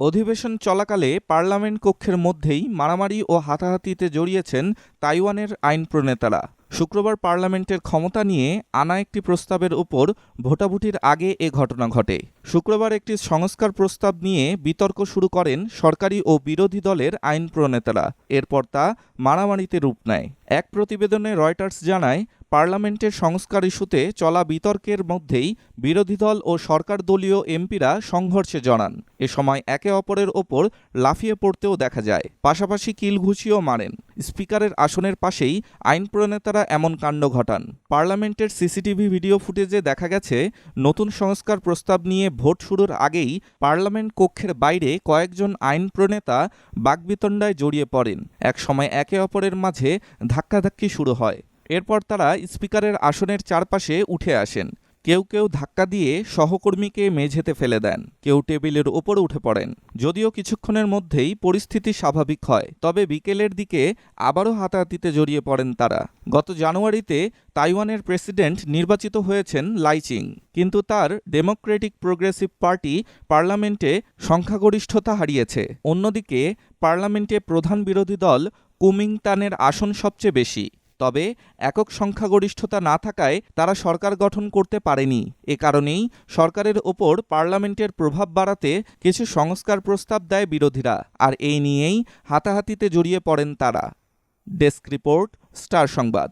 অধিবেশন চলাকালে পার্লামেন্ট কক্ষের মধ্যেই মারামারি ও হাতাহাতিতে জড়িয়েছেন তাইওয়ানের আইন প্রণেতারা। শুক্রবার পার্লামেন্টের ক্ষমতা নিয়ে আনা একটি প্রস্তাবের উপর ভোটাভুটির আগে এ ঘটনা ঘটে। শুক্রবার একটি সংস্কার প্রস্তাব নিয়ে বিতর্ক শুরু করেন সরকারি ও বিরোধী দলের আইন প্রণেতারা। এরপর তা মারামারিতে রূপ নেয়। এক প্রতিবেদনে রয়টার্স জানায়, পার্লামেন্টের সংস্কার ইস্যুতে চলা বিতর্কের মধ্যেই বিরোধী দল ও সরকার দলীয় এমপিরা সংঘর্ষে জড়ান। এ সময় একে অপরের ওপর লাফিয়ে পড়তেও দেখা যায়। পাশাপাশি কিল ঘুষিও মারেন। স্পিকারের আসনের পাশেই আইন প্রণেতারা এমন কাণ্ড ঘটান। পার্লামেন্টের সিসিটিভি ভিডিও ফুটেজে দেখা গেছে, নতুন সংস্কার প্রস্তাব নিয়ে ভোট শুরুর আগেই পার্লামেন্ট কক্ষের বাইরে কয়েকজন আইন প্রণেতা বাকবিতণ্ডায় জড়িয়ে পড়েন। এক সময় একে অপরের মাঝে ধাক্কাধাক্কি শুরু হয়। এরপর তারা স্পিকারের আসনের চারপাশে উঠে আসেন। কেউ কেউ ধাক্কা দিয়ে সহকর্মীকে মেঝেতে ফেলে দেন। কেউ টেবিলের ওপর উঠে পড়েন। যদিও কিছুক্ষণের মধ্যেই পরিস্থিতি স্বাভাবিক হয়, তবে বিকেলের দিকে আবারও হাতাহাতিতে জড়িয়ে পড়েন তারা। গত জানুয়ারিতে তাইওয়ানের প্রেসিডেন্ট নির্বাচিত হয়েছেন লাইচিং কিন্তু তার ডেমোক্রেটিক প্রোগ্রেসিভ পার্টি পার্লামেন্টে সংখ্যাগরিষ্ঠতা হারিয়েছে। অন্যদিকে, পার্লামেন্টে প্রধান বিরোধী দল কুমিংতানের আসন সবচেয়ে বেশি। তবে একক সংখ্যাগরিষ্ঠতা না থাকায় তারা সরকার গঠন করতে পারেনি। এ কারণেই সরকারের ওপর পার্লামেন্টের প্রভাব বাড়াতে কিছু সংস্কার প্রস্তাব দেয় বিরোধীরা, আর এই নিয়েই হাতাহাতিতে জড়িয়ে পড়েন তারা। ডেস্ক রিপোর্ট, স্টার সংবাদ।